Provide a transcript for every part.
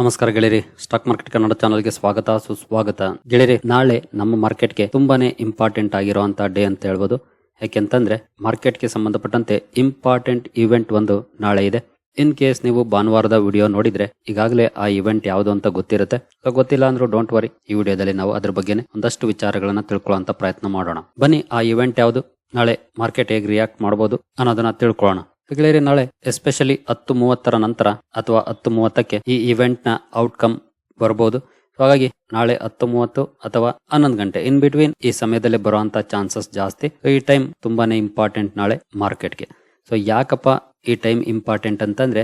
ನಮಸ್ಕಾರ ಗೆಳೆಯರಿ. Stock market Kannada ಚಾನಲ್ಗೆ ಸ್ವಾಗತ, ಸುಸ್ವಾಗತ. ಗೆಳೆಯರಿ, ನಾಳೆ ನಮ್ಮ ಮಾರ್ಕೆಟ್ಗೆ ತುಂಬಾನೇ ಇಂಪಾರ್ಟೆಂಟ್ ಆಗಿರುವಂತಹ ಡೇ ಅಂತ ಹೇಳ್ಬೋದು. ಯಾಕೆಂತಂದ್ರೆ, ಮಾರ್ಕೆಟ್ಗೆ ಸಂಬಂಧಪಟ್ಟಂತೆ ಇಂಪಾರ್ಟೆಂಟ್ ಇವೆಂಟ್ ಒಂದು ನಾಳೆ ಇದೆ. ಇನ್ ಕೇಸ್ ನೀವು ಭಾನುವಾರದ ವಿಡಿಯೋ ನೋಡಿದ್ರೆ, ಈಗಾಗಲೇ ಆ ಇವೆಂಟ್ ಯಾವುದು ಅಂತ ಗೊತ್ತಿರುತ್ತೆ. ಗೊತ್ತಿಲ್ಲ ಅಂದ್ರೆ ಡೋಂಟ್ ವರಿ ಈ ವಿಡಿಯೋದಲ್ಲಿ ನಾವು ಅದ್ರ ಬಗ್ಗೆನೇ ಒಂದಷ್ಟು ವಿಚಾರಗಳನ್ನ ತಿಳ್ಕೊಳ್ಳುವಂತ ಪ್ರಯತ್ನ ಮಾಡೋಣ. ಬನ್ನಿ, ಆ ಇವೆಂಟ್ ಯಾವುದು? ನಾಳೆ ಮಾರ್ಕೆಟ್ ಹೇಗೆ ರಿಯಾಕ್ಟ್ ಮಾಡಬಹುದು ಅನ್ನೋದನ್ನ ತಿಳ್ಕೊಳ್ಳೋಣ. ಗೆಳೆಯರಿ ನಾಳೆ ಎಸ್ಪೆಷಲಿ ಹತ್ತು ಮೂವತ್ತರ ನಂತರ ಅಥವಾ ಹತ್ತು ಮೂವತ್ತಕ್ಕೆ ಈ ಇವೆಂಟ್ನ ಔಟ್ಕಮ್ ಬರಬಹುದು ಹಾಗಾಗಿ ನಾಳೆ ಹತ್ತು ಮೂವತ್ತು ಅಥವಾ ಹನ್ನೊಂದು ಗಂಟೆ ಇನ್ ಬಿಟ್ವೀನ್ ಈ ಸಮಯದಲ್ಲಿ ಬರುವಂತ ಚಾನ್ಸಸ್ ಜಾಸ್ತಿ. ಈ ಟೈಮ್ ತುಂಬಾನೇ ಇಂಪಾರ್ಟೆಂಟ್ ನಾಳೆ ಮಾರ್ಕೆಟ್ಗೆ ಸೊ ಯಾಕಪ್ಪ ಈ ಟೈಮ್ ಇಂಪಾರ್ಟೆಂಟ್ ಅಂತಂದ್ರೆ,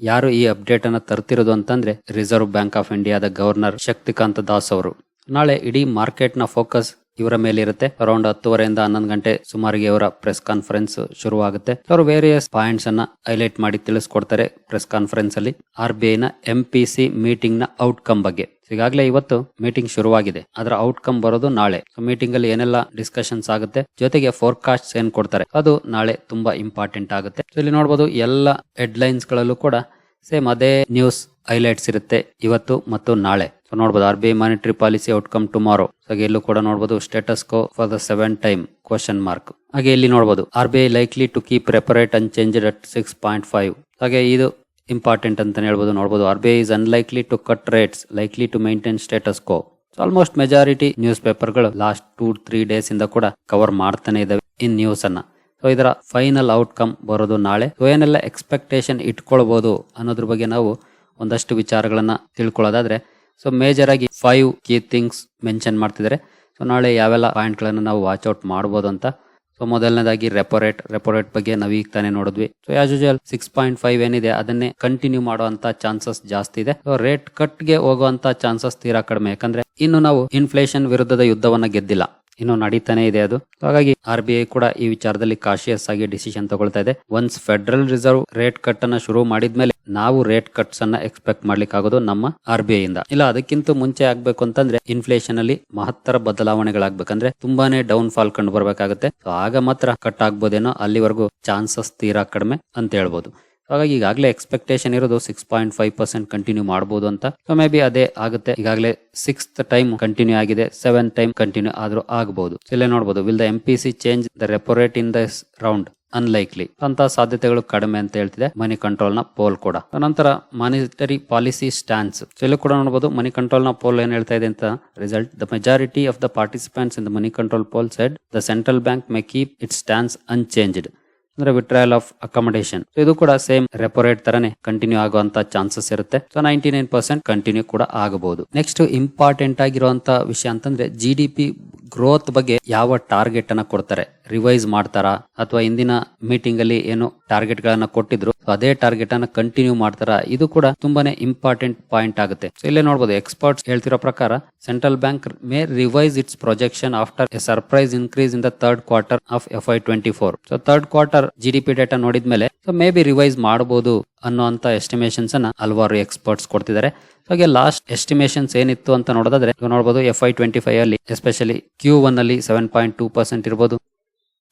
ಯಾರು ಈ ಅಪ್ಡೇಟ್ ಅನ್ನ ತರ್ತಿರೋದು ಅಂತಂದ್ರೆ ರಿಸರ್ವ್ ಬ್ಯಾಂಕ್ ಆಫ್ ಇಂಡಿಯಾದ ಗವರ್ನರ್ ಶಕ್ತಿಕಾಂತ ದಾಸ್ ಅವರು. ನಾಳೆ ಇಡೀ ಮಾರ್ಕೆಟ್ನ ಫೋಕಸ್ ಇವರ ಮೇಲೆ ಇರುತ್ತೆ. ಅರೌಂಡ್ ಹತ್ತುವರೆಯಿಂದ ಹನ್ನೊಂದು ಗಂಟೆ ಸುಮಾರಿಗೆ ಇವರ ಪ್ರೆಸ್ ಕಾನ್ಫರೆನ್ಸ್ ಶುರುವಾಗುತ್ತೆ. ಅವರು ವೇರಿಯಸ್ ಪಾಯಿಂಟ್ಸ್ ಅನ್ನ ಹೈಲೈಟ್ ಮಾಡಿ ತಿಳಿಸ್ಕೊಡ್ತಾರೆ ಪ್ರೆಸ್ ಕಾನ್ಫರೆನ್ಸ್ ಅಲ್ಲಿ. ಆರ್ ಬಿ ಐ ನ ಎಂ ಪಿ ಸಿ ಮೀಟಿಂಗ್ನ ಔಟ್ಕಮ್ ಬಗ್ಗೆ. ಈಗಾಗಲೇ ಇವತ್ತು ಮೀಟಿಂಗ್ ಶುರುವಾಗಿದೆ. ಅದರ ಔಟ್ಕಮ್ ಬರೋದು ನಾಳೆ. ಮೀಟಿಂಗ್ ಅಲ್ಲಿ ಏನೆಲ್ಲ ಡಿಸ್ಕಷನ್ಸ್ ಆಗುತ್ತೆ. ಜೊತೆಗೆ ಫೋರ್ಕಾಸ್ಟ್ ಏನ್ ಕೊಡ್ತಾರೆ. ಅದು ನಾಳೆ ತುಂಬಾ ಇಂಪಾರ್ಟೆಂಟ್ ಆಗುತ್ತೆ. ಇಲ್ಲಿ ನೋಡಬಹುದು ಎಲ್ಲ ಹೆಡ್ಲೈನ್ಸ್ ಗಳಲ್ಲೂ ಕೂಡ ಸೇಮ್ ಅದೇ ನ್ಯೂಸ್ ಹೈಲೈಟ್ಸ್ ಇರುತ್ತೆ ಇವತ್ತು ಮತ್ತು ನಾಳೆ. ಸೊ ನೋಡಬಹುದು R B I monetary policy outcome tomorrow ಹಾಗೆ ಇಲ್ಲೂ ಕೂಡ ನೋಡಬಹುದು status quo for the seven time question mark ಹಾಗೆ ಇಲ್ಲಿ ನೋಡಬಹುದು R B I likely to keep repo rate unchanged at six point five ಹಾಗೆ ಇದು ಇಂಪಾರ್ಟೆಂಟ್ ಅಂತ ಹೇಳ್ಬೋದು. ನೋಡಬಹುದು R B I is unlikely to cut rates likely to maintain status quo almost majority news ಪೇಪರ್ಗಳು last two three days ಇಂದ ಕೂಡ cover ಮಾಡ್ತಾನೆ ಇದಾವೆ ಇನ್ ನ್ಯೂಸ್ ಅನ್ನ. ಸೊ ಇದರ ಫೈನಲ್ ಔಟ್ಕಮ್ ಬರೋದು ನಾಳೆ. ಸೊ ಏನೆಲ್ಲ ಎಕ್ಸ್ಪೆಕ್ಟೇಷನ್ ಇಟ್ಕೊಳ್ಬಹುದು ಅನ್ನೋದ್ರ ಬಗ್ಗೆ ನಾವು ಒಂದಷ್ಟು ವಿಚಾರಗಳನ್ನ ತಿಳ್ಕೊಳ್ಳೋದಾದ್ರೆ ಸೊ ಮೇಜರ್ ಆಗಿ ಫೈವ್ ಕೀ ಥಿಂಗ್ಸ್ ಮೆನ್ಷನ್ ಮಾಡ್ತಿದ್ದಾರೆ. ಸೊ ನಾಳೆ ಯಾವೆಲ್ಲ ಪಾಯಿಂಟ್ ಗಳನ್ನ ನಾವು ವಾಚ್ ಔಟ್ ಮಾಡಬಹುದು ಅಂತ ಸೊ ಮೊದಲನೇದಾಗಿ ರೆಪೋ ರೇಟ್ ರೆಪೋ ರೇಟ್ ಬಗ್ಗೆ ನಾವು ಈಗ ತಾನೇ ನೋಡಿದ್ವಿ. So as usual six point five ಏನಿದೆ, ಅದನ್ನೇ ಕಂಟಿನ್ಯೂ ಮಾಡುವಂತ ಚಾನ್ಸಸ್ ಜಾಸ್ತಿ ಇದೆ. ಸೊ ರೇಟ್ ಕಟ್ಗೆ ಹೋಗುವಂತ ಚಾನ್ಸಸ್ ತೀರಾ ಕಡಿಮೆ. ಯಾಕಂದ್ರೆ, ಇನ್ನು ನಾವು ಇನ್ಫ್ಲೇಷನ್ ವಿರುದ್ಧದ ಯುದ್ಧವನ್ನ ಗೆದ್ದಿಲ್ಲ. ಇನ್ನು ನಡೀತಾನೆ ಇದೆ ಅದು. ಹಾಗಾಗಿ ಆರ್ ಬಿ ಐ ಕೂಡ ಈ ವಿಚಾರದಲ್ಲಿ ಕಾಶಿಯಸ್ ಆಗಿ ಡಿಸಿಷನ್ ತಗೊಳ್ತಾ ಇದೆ. Once federal reserve rate cut ಅನ್ನ ಶುರು ಮಾಡಿದ್ಮೇಲೆ ನಾವು ರೇಟ್ ಕಟ್ಸ್ ಅನ್ನ ಎಕ್ಸ್ಪೆಕ್ಟ್ ಮಾಡ್ಲಿಕ್ಕೆ ಆಗೋದು ನಮ್ಮ ಆರ್ ಬಿ ಐ ಇಂದ. ಇಲ್ಲ, ಅದಕ್ಕಿಂತ ಮುಂಚೆ ಆಗ್ಬೇಕು ಅಂತಂದ್ರೆ ಇನ್ಫ್ಲೇಷನ್ ಅಲ್ಲಿ ಮಹತ್ತರ ಬದಲಾವಣೆಗಳಾಗ್ಬೇಕಂದ್ರೆ ತುಂಬಾನೇ ಡೌನ್ ಫಾಲ್ ಕಂಡು ಬರ್ಬೇಕಾಗುತ್ತೆ. ಆಗ ಮಾತ್ರ ಕಟ್ ಆಗ್ಬೋದೇನೋ ಅಲ್ಲಿವರೆಗೂ ಚಾನ್ಸಸ್ ತೀರಾ ಕಡಿಮೆ ಅಂತ ಹೇಳ್ಬೋದು. ಹಾಗಾಗಿ ಈಗಾಗಲೇ ಎಕ್ಸ್ಪೆಕ್ಟೇಷನ್ ಇರೋದು six point five percent continue ಮಾಡಬಹುದು ಅಂತ. ಸೊ ಮೇ ಬಿ ಅದೇ ಆಗುತ್ತೆ. ಈಗಾಗಲೇ ಸಿಕ್ಸ್ ಟೈಮ್ ಕಂಟಿನ್ಯೂ ಆಗಿದೆ. ಸೆವೆನ್ ಟೈಮ್ ಕಂಟಿನ್ಯೂ ಆದ್ರೂ ಆಗಬಹುದು ಇಲ್ಲೇ ನೋಡಬಹುದು will the M P C change the repo rate in this round unlikely ಅಂತ ಸಾಧ್ಯತೆಗಳು ಕಡಿಮೆ ಅಂತ ಹೇಳ್ತಿದೆ ಮನಿ ಕಂಟ್ರೋಲ್ನ ಪೋಲ್ ಕೂಡ. ನಂತರ ಮಾನಿಟರಿ ಪಾಲಿಸಿ ಸ್ಟ್ಯಾನ್ಸ್ ಇಲ್ಲೂ ಕೂಡ ನೋಡಬಹುದು ಮನಿ ಕಂಟ್ರೋಲ್ನ ಪೋಲ್ ಏನ್ ಹೇಳ್ತಾ ಇದೆ ಅಂತ result the majority of the participants in the Moneycontrol poll said the central bank may keep it stance unchanged ಅಂದ್ರೆ ವಿಟ್ರಯಲ್ ಆಫ್ ಅಕಾಮಡೇಷನ್ ಇದು ಕೂಡ ಸೇಮ್ ರೆಪೋ ರೇಟ್ ತರನೇ ಕಂಟಿನ್ಯೂ ಆಗುವಂತ ಚಾನ್ಸಸ್ ಇರುತ್ತೆ. So ninety nine percent continue ಕೂಡ ಆಗಬಹುದು. Next important ಆಗಿರುವಂತ ವಿಷಯ ಅಂತಂದ್ರೆ ಜಿ ಡಿ ಪಿ ಗ್ರೋತ್ ಬಗ್ಗೆ ಯಾವ ಟಾರ್ಗೆಟ್ ಅನ್ನ ಕೊಡ್ತಾರೆ? ರಿವೈಸ್ ಮಾಡ್ತಾರಾ? ಅಥವಾ ಇಂದಿನ ಮೀಟಿಂಗ್ ಅಲ್ಲಿ ಏನು ಟಾರ್ಗೆಟ್ ಗಳನ್ನ ಕೊಟ್ಟಿದ್ರು ಅದೇ ಟಾರ್ಗೆಟ್ ಅನ್ನ ಕಂಟಿನ್ಯೂ ಮಾಡ್ತಾರಾ? ಇದು ಕೂಡ ತುಂಬಾನೇ ಇಂಪಾರ್ಟೆಂಟ್ ಪಾಯಿಂಟ್ ಆಗುತ್ತೆ. ಇಲ್ಲೇ ನೋಡಬಹುದು ಎಕ್ಸ್ಪರ್ಟ್ಸ್ ಹೇಳ್ತಿರೋ ಪ್ರಕಾರ central bank may revise its projection after a surprise increase in the third quarter of F Y twenty four so third quarter G D P data ನೋಡಿದ್ಮೇಲೆ ಸೊ ಮೇ ಬಿ ರಿವೈಸ್ ಮಾಡಬಹುದು ಅನ್ನೋ ಅಂತ estimations ಅನ್ನ ಹಲವಾರು experts ಕೊಡ್ತಿದ್ದಾರೆ. ಹಾಗೆ last estimations ಏನಿತ್ತು ಅಂತ ನೋಡೋದಾದ್ರೆ ನೋಡಬಹುದು ಎಫ್ ಐ ಟ್ವೆಂಟಿ ಫೈವ್ ಅಲ್ಲಿ ಎಸ್ಪೆಷಲಿ ಕ್ಯೂ ಒನ್ ಅಲ್ಲಿ ಸೆವೆನ್ ಪಾಯಿಂಟ್ ಟೂ ಪರ್ಸೆಂಟ್ ಇರಬಹುದು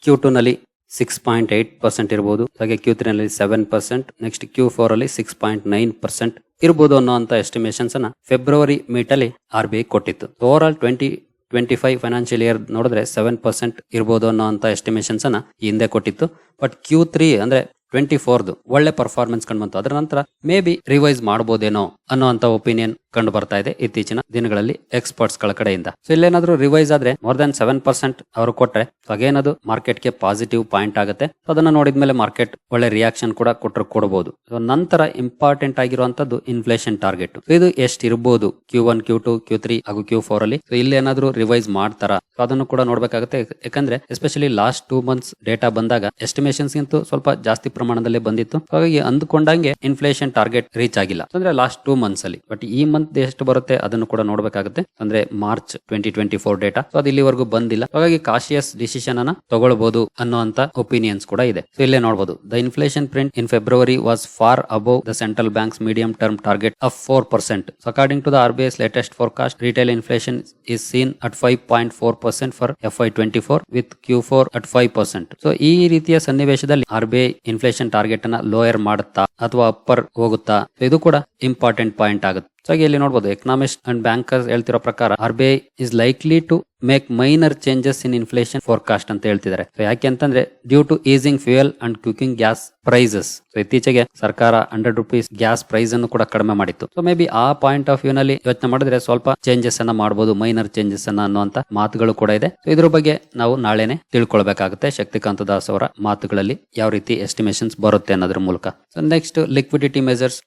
ಕ್ಯೂ ಟೂ ನಲ್ಲಿ ಸಿಕ್ಸ್ ಪಾಯಿಂಟ್ ಏಟ್ ಪರ್ಸೆಂಟ್ ಇರಬಹುದು ಹಾಗೆ ಕ್ಯೂ ತ್ರೀ ನಲ್ಲಿ seven percent next Q four ಅಲ್ಲಿ ಸಿಕ್ಸ್ ಪಾಯಿಂಟ್ ನೈನ್ ಪರ್ಸೆಂಟ್ ಇರಬಹುದು ಅನ್ನೋಂತ ಎಸ್ಟಿಮೇಷನ್ಸ್ ಅನ್ನ ಫೆಬ್ರವರಿ ಮೀಟ್ ಅಲ್ಲಿ ಆರ್ ಬಿ ಐ ಕೊಟ್ಟಿತ್ತು. Overall twenty twenty five financial year ನೋಡಿದ್ರೆ ಸೆವೆನ್ ಪರ್ಸೆಂಟ್ ಇರಬಹುದು ಅನ್ನೋ ಎಸ್ಟಿಮೇಷನ್ಸ್ ಅನ್ನ ಹಿಂದೆ ಕೊಟ್ಟಿತ್ತು. ಬಟ್ ಕ್ಯೂ ತ್ರೀ ಅಂದ್ರೆ ಟ್ವೆಂಟಿ ಫೋರ್ದು ಒಳ್ಳೆ ಪರ್ಫಾರ್ಮೆನ್ಸ್ ಕಂಡು ಬಂತು. ಅದರ ನಂತರ ಮೇ ಬಿ ರಿವೈಸ್ ಮಾಡ್ಬೋದೇನೋ ಅನ್ನೋ ಅಂತ ಒಪಿನಿಯನ್ ಕಂಡು ಬರ್ತಾ ಇದೆ ಇತ್ತೀಚಿನ ದಿನಗಳಲ್ಲಿ ಎಕ್ಸ್ಪರ್ಟ್ಸ್ಗಳ ಕಡೆಯಿಂದ. ಸೊ ಇಲ್ಲೇನಾದ್ರೂ ರಿವೈಸ್ ಆದ್ರೆ ಮೋರ್ ದನ್ ಸೆವೆನ್ ಪರ್ಸೆಂಟ್ ಅವರು ಕೊಟ್ರೆ ಅದು ಮಾರ್ಕೆಟ್ಗೆ ಪಾಸಿಟಿವ್ ಪಾಯಿಂಟ್ ಆಗುತ್ತೆ. ಅದನ್ನ ನೋಡಿದ್ಮೇಲೆ ಮಾರ್ಕೆಟ್ ಒಳ್ಳೆ ರಿಯಾಕ್ಷನ್ ಕೂಡ ಕೊಟ್ಟರು ಕೊಡಬಹುದು ನಂತರ ಇಂಪಾರ್ಟೆಂಟ್ ಆಗಿರುವಂತದ್ದು ಇನ್ಫ್ಲೇಷನ್ ಟಾರ್ಗೆಟ್ ಇದು ಎಷ್ಟು ಇರಬಹುದು Q one Q two Q three ಹಾಗೂ ಕ್ಯೂ ಫೋರ್ ಅಲ್ಲಿ. ಇಲ್ಲಿ ಏನಾದ್ರೂ ರಿವೈಸ್ ಮಾಡ್ತಾರಾ? ಅದನ್ನು ಕೂಡ ನೋಡ್ಬೇಕಾಗುತ್ತೆ. ಯಾಕಂದ್ರೆ especially last two months data ಬಂದಾಗ ಎಸ್ಟಿಮೇಷನ್ಸ್ ಗಿಂತ ಸ್ವಲ್ಪ ಜಾಸ್ತಿ ಪ್ರಮಾಣದಲ್ಲಿ ಬಂದಿತ್ತು. ಹಾಗಾಗಿ ಅಂದ್ಕೊಂಡಂಗೆ ಇನ್ಫ್ಲೇಷನ್ ಟಾರ್ಗೆಟ್ ರೀಚ್ ಆಗಿಲ್ಲ. ಅಂದ್ರೆ ಲಾಸ್ಟ್ ಟೂ ಮಂತ್ಸ್ ಅಲ್ಲಿ. ಬಟ್ ಈ ಎಷ್ಟು ಬರುತ್ತೆ ಅದನ್ನು ಕೂಡ ನೋಡಬೇಕಾಗುತ್ತೆ. ಅಂದ್ರೆ March twenty twenty four data so ಅದು ಇಲ್ಲಿವರೆಗೂ ಬಂದಿಲ್ಲ. ಹಾಗಾಗಿ ಕಾಶಿಯಸ್ ಡಿಸಿಷನ್ ಅನ್ನ ತಗೊಳ್ಬಹುದು ಅನ್ನುವಂತ ಒಪಿನಿಯನ್ಸ್ ಕೂಡ ಇದೆ. ಸೊ ಇಲ್ಲೇ ನೋಡಬಹುದು the inflation print in February was far above the central bank's medium term target of four percent according to the R B S latest forecast retail inflation is seen at five point four percent for F Y twenty four with Q four at five percent so ಈ ರೀತಿಯ ಸನ್ನಿವೇಶದಲ್ಲಿ R B I inflation target ಅನ್ನ lower ಮಾಡುತ್ತಾ ಅಥವಾ upper ಹೋಗುತ್ತಾ? ಇದು ಕೂಡ important point ಆಗುತ್ತೆ. ಸೊ ಇಲ್ಲಿ ನೋಡಬಹುದು ಎಕನಾಮಿಸ್ಟ್ ಅಂಡ್ ಬ್ಯಾಂಕರ್ಸ್ ಹೇಳ್ತಿರೋ ಪ್ರಕಾರ R B I is likely to make minor changes in inflation forecast ಅಂತ ಹೇಳ್ತಿದ್ದಾರೆ. ಸೊ ಯಾಕೆ ಅಂತಂದ್ರೆ due to easing fuel and cooking gas prices so ಇತ್ತೀಚೆಗೆ ಸರ್ಕಾರ ಹಂಡ್ರೆಡ್ ರುಪೀಸ್ ಗ್ಯಾಸ್ ಪ್ರೈಸ್ ಅನ್ನು ಕೂಡ ಕಡಿಮೆ ಮಾಡಿತ್ತು. ಸೊ ಮೇ ಬಿ ಆ ಪಾಯಿಂಟ್ ಆಫ್ ವ್ಯೂ ನಲ್ಲಿ ಯೋಚನೆ ಮಾಡಿದ್ರೆ ಸ್ವಲ್ಪ ಚೇಂಜಸ್ ಅನ್ನ ಮಾಡಬಹುದು ಮೈನರ್ ಚೇಂಜಸ್ ಅನ್ನ ಅನ್ನುವಂತ ಮಾತುಗಳು ಕೂಡ ಇದೆ. ಸೊ ಇದ್ರ ಬಗ್ಗೆ ನಾವು ನಾಳೆನೆ ತಿಳ್ಕೊಳ್ಬೇಕಾಗುತ್ತೆ. ಶಕ್ತಿಕಾಂತ ದಾಸ್ ಅವರ ಮಾತುಗಳಲ್ಲಿ ಯಾವ ರೀತಿ ಎಸ್ಟಿಮೇಷನ್ಸ್ ಬರುತ್ತೆ ಅನ್ನೋದ್ರ ಮೂಲಕ. So next liquidity measures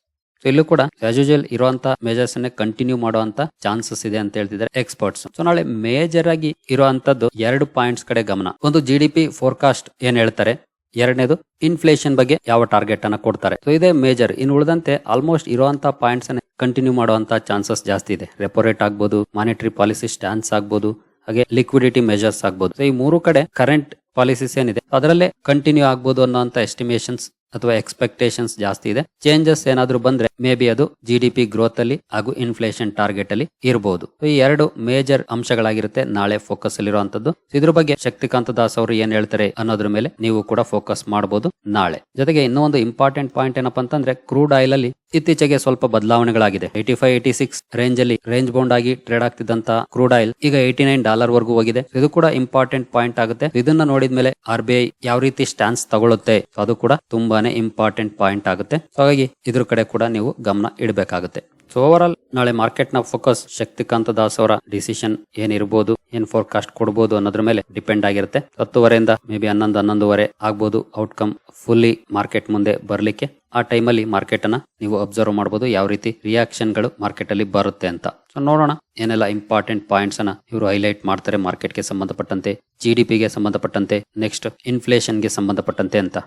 so ಇಲ್ಲೂ ಕೂಡ ಆಸ್ ಯೂಶುವಲ್ ಇರುವಂತ ಮೇಜರ್ಸ್ ಅನ್ನೇ ಕಂಟಿನ್ಯೂ ಮಾಡುವಂತ ಚಾನ್ಸಸ್ ಇದೆ ಅಂತ ಹೇಳ್ತಿದ್ದಾರೆ ಎಕ್ಸ್ಪರ್ಟ್ಸ್ ಸೊ ನಾಳೆ ಮೇಜರ್ ಆಗಿ ಇರುವಂತದ್ದು ಎರಡು ಪಾಯಿಂಟ್ಸ್ ಕಡೆ ಗಮನ. ಒಂದು ಜಿ ಡಿ ಪಿ ಫೋರ್ಕಾಸ್ಟ್ ಏನ್ ಹೇಳ್ತಾರೆ? ಎರಡನೇದು ಇನ್ಫ್ಲೇಷನ್ ಬಗ್ಗೆ ಯಾವ ಟಾರ್ಗೆಟ್ ಅನ್ನ ಕೊಡ್ತಾರೆ? ಸೊ ಇದೇ ಮೇಜರ್ ಇನ್ನು ಉಳಿದಂತೆ ಆಲ್ಮೋಸ್ಟ್ ಇರುವಂತ ಪಾಯಿಂಟ್ಸ್ ಅನ್ನ ಕಂಟಿನ್ಯೂ ಮಾಡುವಂತ ಚಾನ್ಸಸ್ ಜಾಸ್ತಿ ಇದೆ. ರೆಪೋ ರೇಟ್ ಆಗ್ಬೋದು ಮಾನಿಟರಿ ಪಾಲಿಸಿ ಸ್ಟ್ಯಾನ್ಸ್ ಆಗ್ಬೋದು, ಹಾಗೆ ಲಿಕ್ವಿಡಿಟಿ ಮೆಜರ್ಸ್ ಆಗ್ಬೋದು. ಸೊ ಈ ಮೂರು ಕಡೆ ಕರೆಂಟ್ ಪಾಲಿಸೀಸ್ ಏನಿದೆ, ಅದರಲ್ಲೇ ಕಂಟಿನ್ಯೂ ಆಗ್ಬೋದು ಅನ್ನೋಂತ ಎಸ್ಟಿಮೇಷನ್ಸ್ ಅಥವಾ ಎಕ್ಸ್ಪೆಕ್ಟೇಷನ್ಸ್ ಜಾಸ್ತಿ ಇದೆ. ಚೇಂಜಸ್ ಏನಾದ್ರೂ ಬಂದ್ರೆ ಮೇ ಬಿ ಅದು ಜಿ ಡಿ ಪಿ ಗ್ರೋತ್ ಅಲ್ಲಿ ಹಾಗೂ ಇನ್ಫ್ಲೇಷನ್ ಟಾರ್ಗೆಟ್ ಅಲ್ಲಿ ಇರಬಹುದು ಈ ಎರಡು ಮೇಜರ್ ಅಂಶಗಳಾಗಿರುತ್ತೆ ನಾಳೆ ಫೋಕಸ್ ಅಲ್ಲಿರುವಂತದ್ದು ಇದ್ರ ಬಗ್ಗೆ ಶಕ್ತಿಕಾಂತ ದಾಸ್ ಅವರು ಏನ್ ಹೇಳ್ತಾರೆ ಅನ್ನೋದ್ರ ಮೇಲೆ ನೀವು ಕೂಡ ಫೋಕಸ್ ಮಾಡಬಹುದು ನಾಳೆ. ಜೊತೆಗೆ ಇನ್ನೂ ಒಂದು ಇಂಪಾರ್ಟೆಂಟ್ ಪಾಯಿಂಟ್ ಏನಪ್ಪಾ ಅಂತಂದ್ರೆ ಕ್ರೂಡ್ ಆಯಿಲ್ ಅಲ್ಲಿ ಇತ್ತೀಚೆಗೆ ಸ್ವಲ್ಪ ಬದಲಾವಣೆಗಳಾಗಿದೆ. Eighty five eighty six range ಅಲ್ಲಿ ರೇಂಜ್ ಬೌಂಡ್ ಆಗಿ ಟ್ರೇಡ್ ಆಗ್ತಿದ್ದಂತ ಕ್ರೂಡ್ ಆಯಿಲ್ ಈಗ ಏಟಿ ನೈನ್ ಡಾಲರ್ ವರೆಗೂ ಹೋಗಿದೆ. ಇದು ಕೂಡ ಇಂಪಾರ್ಟೆಂಟ್ ಪಾಯಿಂಟ್ ಆಗುತ್ತೆ. ಇದನ್ನ ನೋಡಿದ್ಮೇಲೆ ಆರ್ ಬಿ ಐ ಯಾವ ರೀತಿ ಸ್ಟ್ಯಾನ್ಸ್ ತಗೊಳುತ್ತೆ? ಅದು ಕೂಡ ತುಂಬಾನೇ ಇಂಪಾರ್ಟೆಂಟ್ ಪಾಯಿಂಟ್ ಆಗುತ್ತೆ. ಹಾಗಾಗಿ ಇದ್ರ ಕಡೆ ಕೂಡ ನೀವು ಗಮನ ಇಡಬೇಕಾಗುತ್ತೆ. ಸೊ ಓವರ್ ಆಲ್ ನಾಳೆ ಮಾರ್ಕೆಟ್ನ ಫೋಕಸ್ ಶಕ್ತಿಕಾಂತ ದಾಸ್ ಅವರ ಡಿಸಿಷನ್ ಏನಿರಬಹುದು ಏನ್ ಫೋರ್ಕಾಸ್ಟ್ ಕೊಡಬಹುದು ಅನ್ನೋದ್ರ ಮೇಲೆ ಡಿಪೆಂಡ್ ಆಗಿರುತ್ತೆ. ಹತ್ತುವರೆಯಿಂದ ಮೇ ಬಿ ಹನ್ನೊಂದು, ಹನ್ನೊಂದುವರೆ ಆಗ್ಬೋದು ಔಟ್ಕಮ್ ಫುಲ್ಲಿ ಮಾರ್ಕೆಟ್ ಮುಂದೆ ಬರ್ಲಿಕ್ಕೆ. ಆ ಟೈಮಲ್ಲಿ ಮಾರ್ಕೆಟ್ ಅನ್ನ ನೀವು ಅಬ್ಸರ್ವ್ ಮಾಡಬಹುದು ಯಾವ ರೀತಿ ರಿಯಾಕ್ಷನ್ಗಳು ಮಾರ್ಕೆಟ್ ಅಲ್ಲಿ ಬರುತ್ತೆ ಅಂತ. ಸೊ ನೋಡೋಣ ಏನೆಲ್ಲ ಇಂಪಾರ್ಟೆಂಟ್ ಪಾಯಿಂಟ್ಸ್ ಅನ್ನ ಇವರು ಹೈಲೈಟ್ ಮಾಡ್ತಾರೆ ಮಾರ್ಕೆಟ್ಗೆ ಸಂಬಂಧಪಟ್ಟಂತೆ ಜಿ ಡಿ ಪಿಗೆ ಸಂಬಂಧಪಟ್ಟಂತೆ ನೆಕ್ಸ್ಟ್ ಇನ್ಫ್ಲೇಷನ್ಗೆ ಸಂಬಂಧಪಟ್ಟಂತೆ ಅಂತ.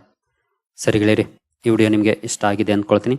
ಸರಿ ಗೆಳೆಯರಿ, ಈ ವಿಡಿಯೋ ನಿಮಗೆ ಇಷ್ಟ ಆಗಿದೆ ಅಂದ್ಕೊಳ್ತೀನಿ.